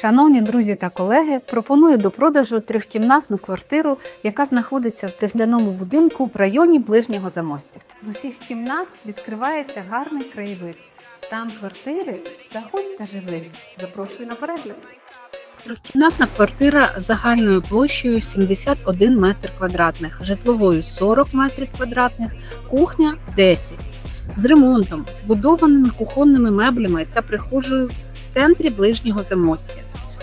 Шановні друзі та колеги, пропоную до продажу трьохкімнатну квартиру, яка знаходиться в тегляному будинку в районі ближнього замостя. З усіх кімнат відкривається гарний краєвид. Стан квартири заходь та живи. Запрошую на перегляд. Трьохкімнатна квартира загальною площею 71 метр квадратних, житловою 40 метрів квадратних, кухня 10. З ремонтом, вбудованими кухонними меблями та прихожою в центрі ближнього замостя.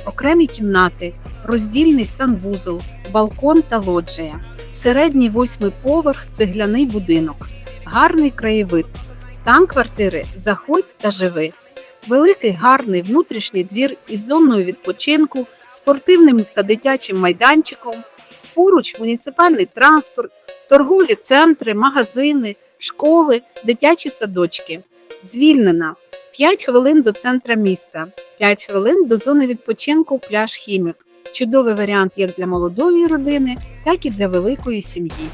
Окремі кімнати, роздільний санвузол, балкон та лоджія, середній восьмий поверх, цегляний будинок, гарний краєвид, стан квартири заходь та живи. Великий гарний внутрішній двір із зоною відпочинку, спортивним та дитячим майданчиком, поруч муніципальний транспорт, торгові центри, магазини, школи, дитячі садочки. Звільнена. 5 хвилин до центра міста, 5 хвилин до зони відпочинку пляж Хімік. Чудовий варіант як для молодої родини, так і для великої сім'ї.